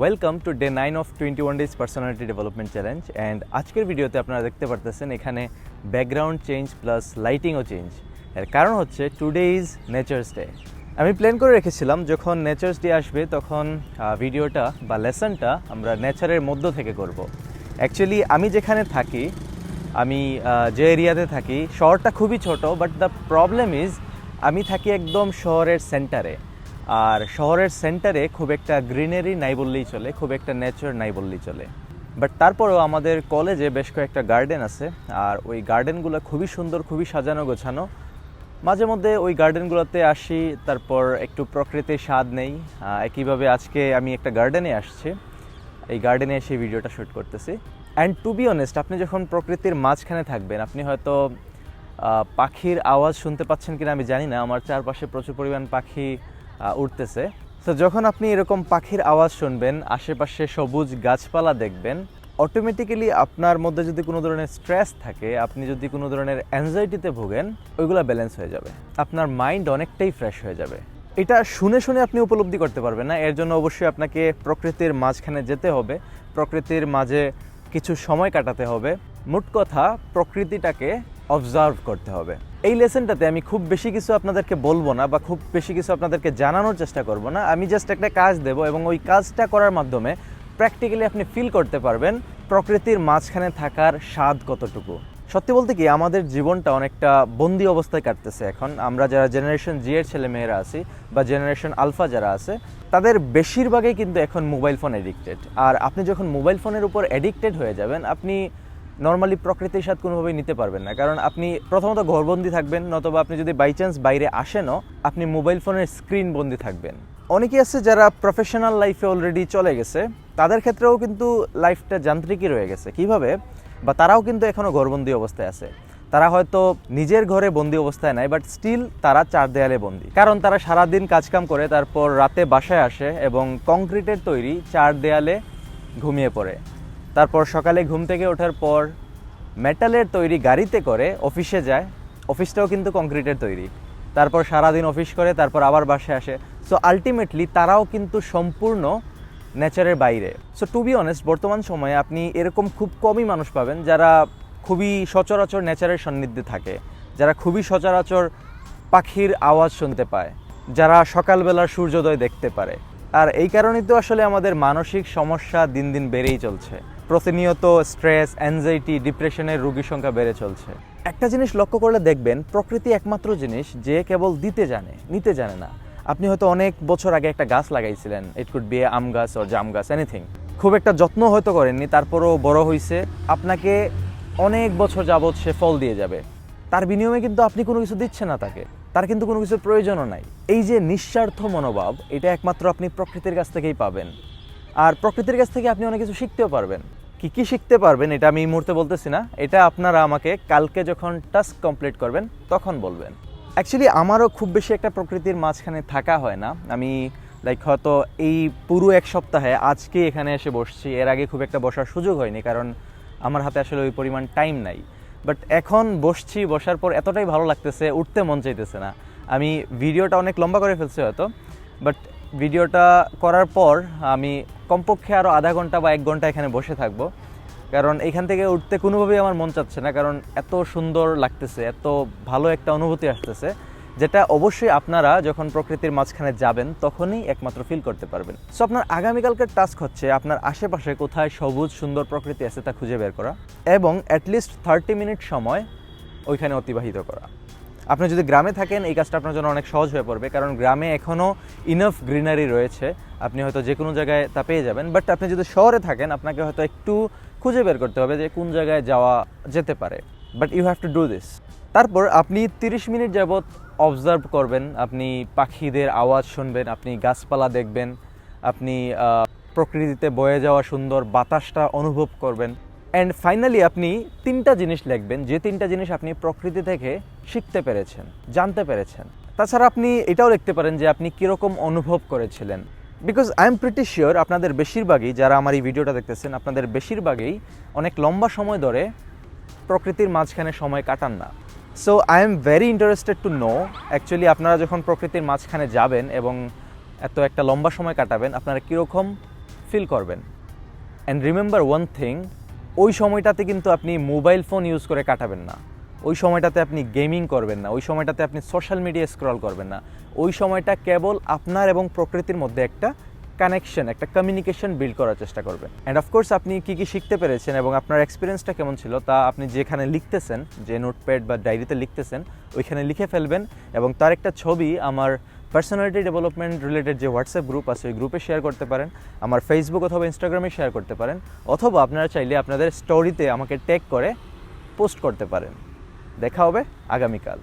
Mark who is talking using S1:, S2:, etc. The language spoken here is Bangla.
S1: Welcome to day nine of twenty one days personality development challenge and আজকের ভিডিওতে আপনারা দেখতে পারতেছেন এখানে ব্যাকগ্রাউন্ড চেঞ্জ প্লাস লাইটিংও চেঞ্জ এর কারণ হচ্ছে টুডে ইজ নেচার্স ডে আমি প্ল্যান করে রেখেছিলাম, যখন নেচার্স ডে আসবে, তখন ভিডিওটা বা লেসনটা আমরা নেচারের মধ্য থেকে করব। অ্যাকচুয়ালি আমি যেখানে থাকি, আমি যে এরিয়াতে থাকি, শহরটা খুবই ছোট বাট দ্য প্রবলেম ইজ আমি থাকি একদম শহরের সেন্টারে আর শহরের সেন্টারে খুব একটা গ্রিনারি নাই বললেই চলে, খুব একটা নেচার নাই বললেই চলে। বাট তারপরেও আমাদের কলেজে বেশ কয়েকটা গার্ডেন আছে, আর ওই গার্ডেনগুলো খুবই সুন্দর, খুবই সাজানো গোছানো। মাঝে মধ্যে ওই গার্ডেনগুলোতে আসি, তারপর একটু প্রকৃতির স্বাদ নেই। একইভাবে আজকে আমি একটা গার্ডেনে আসছি। এই গার্ডেনে এসে ভিডিওটা শ্যুট করতেছি। অ্যান্ড টু বি অনেস্ট আপনি যখন প্রকৃতির মাঝখানে থাকবেন, আপনি হয়তো পাখির আওয়াজ শুনতে পাচ্ছেন কিনা আমি জানি না। আমার চারপাশে প্রচুর পরিমাণ পাখি উঠতেছে। তো যখন আপনি এরকম পাখির আওয়াজ শুনবেন, আশেপাশে সবুজ গাছপালা দেখবেন অটোমেটিক্যালি আপনার মধ্যে যদি কোনো ধরনের স্ট্রেস থাকে, আপনি যদি কোনো ধরনের অ্যাংজাইটিতে ভোগেন, ওইগুলো ব্যালেন্স হয়ে যাবে। আপনার মাইন্ড অনেকটাই ফ্রেশ হয়ে যাবে। এটা শুনে শুনে আপনি উপলব্ধি করতে পারবেন না। এর জন্য অবশ্যই আপনাকে প্রকৃতির মাঝখানে যেতে হবে। প্রকৃতির মাঝে কিছু সময় কাটাতে হবে। মোট কথা, প্রকৃতিটাকে অবজার্ভ করতে হবে। এই লেসনটাতে আমি খুব বেশি কিছু আপনাদেরকে বলব না বা খুব বেশি কিছু আপনাদেরকে জানানোর চেষ্টা করব না। আমি জাস্ট একটা কাজ দেব এবং ওই কাজটা করার মাধ্যমে প্র্যাকটিক্যালি আপনি ফিল করতে পারবেন প্রকৃতির মাঝখানে থাকার স্বাদ কতটুকু। সত্যি বলতে কি, আমাদের জীবনটা অনেকটা বন্দি অবস্থায় কাটতেছে এখন। আমরা যারা জেনারেশন জি এর ছেলে মেয়েরা আছি বা জেনারেশন আলফা যারা আছে, তাদের বেশিরভাগই কিন্তু এখন মোবাইল ফোন এডিক্টেড আর আপনি যখন মোবাইল ফোনের উপর এডিক্টেড হয়ে যাবেন, আপনি নর্মালি প্রকৃতির স্বাদ কোনোভাবেই নিতে পারবেন না। কারণ আপনি প্রথমত ঘরবন্দি থাকবেন, নতবা আপনি যদি বাই চান্স বাইরে আসেনও, আপনি মোবাইল ফোনের স্ক্রিন বন্দি থাকবেন। অনেকেই আছে যারা প্রফেশনাল লাইফে অলরেডি চলে গেছে, তাদের ক্ষেত্রেও কিন্তু লাইফটা যান্ত্রিকই রয়ে গেছে। কীভাবে? বা তারাও কিন্তু এখনও ঘরবন্দি অবস্থায় আছে। তারা হয়তো নিজের ঘরে বন্দি অবস্থায় নাই বাট স্টিল তারা চার দেয়ালে বন্দি। কারণ তারা সারাদিন কাজকাম করে, তারপর রাতে বাসায় আসে এবং কংক্রিটের তৈরি চার দেয়ালে ঘুমিয়ে পড়ে। তারপর সকালে ঘুম থেকে ওঠার পর মেটালের তৈরি গাড়িতে করে অফিসে যায়। অফিসটাও কিন্তু কংক্রিটের তৈরি। তারপর সারাদিন অফিস করে, তারপর আবার বাসায় আসে। সো আলটিমেটলি তারাও কিন্তু সম্পূর্ণ নেচারের বাইরে। সো টু বি অনেস্ট বর্তমান সময়ে আপনি এরকম খুব কমই মানুষ পাবেন যারা খুবই সচরাচর নেচারের সান্নিধ্যে থাকে। যারা খুবই সচরাচর পাখির আওয়াজ শুনতে পায়। যারা সকালবেলার সূর্যোদয় দেখতে পারে। আর এই কারণেই তো আসলে আমাদের মানসিক সমস্যা দিন দিন বেড়েই চলছে। প্রতিনিয়ত স্ট্রেস অ্যাংজাইটি ডিপ্রেশনের রোগীর সংখ্যা বেড়ে চলছে। একটা জিনিস লক্ষ্য করলে দেখবেন, প্রকৃতি একমাত্র জিনিস যে কেবল দিতে জানে, নিতে জানে না। আপনি হয়তো অনেক বছর আগে একটা গাছ লাগাইছিলেন ইট কুড বি আম গাছ ও জাম গাছ এনিথিং খুব একটা যত্ন হয়তো করেননি, তারপরও বড় হয়েছে আপনাকে অনেক বছর যাবৎ সে ফল দিয়ে যাবে। তার বিনিময়ে কিন্তু আপনি কোনো কিছু দিচ্ছেন না তাকে। তার কিন্তু কোনো কিছুর প্রয়োজনও নাই। এই যে নিঃস্বার্থ মনোভাব, এটা একমাত্র আপনি প্রকৃতির কাছ থেকেই পাবেন। আর প্রকৃতির কাছ থেকে আপনি অনেক কিছু শিখতেও পারবেন। কি কি শিখতে পারবেন এটা আমি এই মুহূর্তে বলতেছি না। এটা আপনারা আমাকে কালকে যখন টাস্ক কমপ্লিট করবেন, তখন বলবেন। অ্যাকচুয়ালি আমারও খুব বেশি একটা প্রকৃতির মাঝখানে থাকা হয় না। আমি লাইক হয়তো এই পুরো এক সপ্তাহে আজকে এখানে এসে বসছি। এর আগে খুব একটা বসার সুযোগ হয়নি, কারণ আমার হাতে আসলে ওই পরিমাণ টাইম নাই। বাট এখন বসছি, বসার পর এতটাই ভালো লাগতেছে, উঠতে মন চাইতেছে না। আমি ভিডিওটা অনেক লম্বা করে ফেলছি হয়তো। বাট ভিডিওটা করার পর আমি কমপক্ষে আরও আধা ঘণ্টা বা এক ঘণ্টা এখানে বসে থাকব। কারণ এখান থেকে উঠতে কোনোভাবেই আমার মন চাচ্ছে না, কারণ এত সুন্দর লাগতেছে, এত ভালো একটা অনুভূতি আসতেছে, যেটা অবশ্যই আপনারা যখন প্রকৃতির মাঝখানে যাবেন তখনই একমাত্র ফিল করতে পারবেন। সো আপনার আগামীকালকের টাস্ক হচ্ছে আপনার আশেপাশে কোথায় সবুজ, সুন্দর প্রকৃতি আছে তা খুঁজে বের করা এবং অ্যাটলিস্ট থার্টি মিনিট সময় ওইখানে অতিবাহিত করা। আপনি যদি গ্রামে থাকেন, এই কাজটা আপনার জন্য অনেক সহজ হয়ে পড়বে। কারণ গ্রামে এখনও ইনাফ গ্রিনারি রয়েছে। আপনি হয়তো যে কোনো জায়গায় তা পেয়ে যাবেন। বাট আপনি যদি শহরে থাকেন, আপনাকে হয়তো একটু খুঁজে বের করতে হবে যে কোন জায়গায় যাওয়া যেতে পারে। But you have to do this তারপর আপনি 30 মিনিট যাবৎ অবজার্ভ করবেন। আপনি পাখিদের আওয়াজ শুনবেন, আপনি গাছপালা দেখবেন, আপনি প্রকৃতিতে বয়ে যাওয়া সুন্দর বাতাসটা অনুভব করবেন। অ্যান্ড ফাইনালি আপনি তিনটা জিনিস লিখবেন, যে তিনটা জিনিস আপনি প্রকৃতি থেকে শিখতে পেরেছেন, জানতে পেরেছেন। তাছাড়া আপনি এটাও লিখতে পারেন যে আপনি কীরকম অনুভব করেছিলেন। Because I am pretty sure আপনাদের বেশিরভাগই, যারা আমার এই ভিডিওটা দেখতেছেন, আপনাদের বেশিরভাগই অনেক লম্বা সময় ধরে প্রকৃতির মাঝখানে সময় কাটান না। So I am very interested to know actually আপনারা যখন প্রকৃতির মাঝখানে যাবেন এবং এত একটা লম্বা সময় কাটাবেন, আপনারা কীরকম ফিল করবেন। অ্যান্ড রিমেম্বার ওয়ান থিং ওই সময়টাতে কিন্তু আপনি মোবাইল ফোন ইউজ করে কাটাবেন না। ওই সময়টাতে আপনি গেমিং করবেন না। ওই সময়টাতে আপনি সোশ্যাল মিডিয়া স্ক্রল করবেন না। ওই সময়টা কেবল আপনার এবং প্রকৃতির মধ্যে একটা কানেকশন একটা কমিউনিকেশন বিল্ড করার চেষ্টা করবেন। অ্যান্ড অফকোর্স আপনি কী কী শিখতে পেরেছেন এবং আপনার এক্সপিরিয়েন্সটা কেমন ছিল তা আপনি যেখানে লিখতেছেন, যে নোটপ্যাড বা ডায়েরিতে লিখতেছেন, ওইখানে লিখে ফেলবেন এবং তার একটা ছবি আমার পার্সোনালিটি ডেভেলপমেন্ট রিলেটেড যে হোয়াটসঅ্যাপ গ্রুপ আছে, ওই গ্রুপে শেয়ার করতে পারেন। আমার ফেসবুক অথবা ইনস্টাগ্রামে শেয়ার করতে পারেন। অথবা আপনারা চাইলে আপনাদের স্টোরিতে আমাকে ট্যাগ করে পোস্ট করতে পারেন। দেখা হবে আগামীকাল।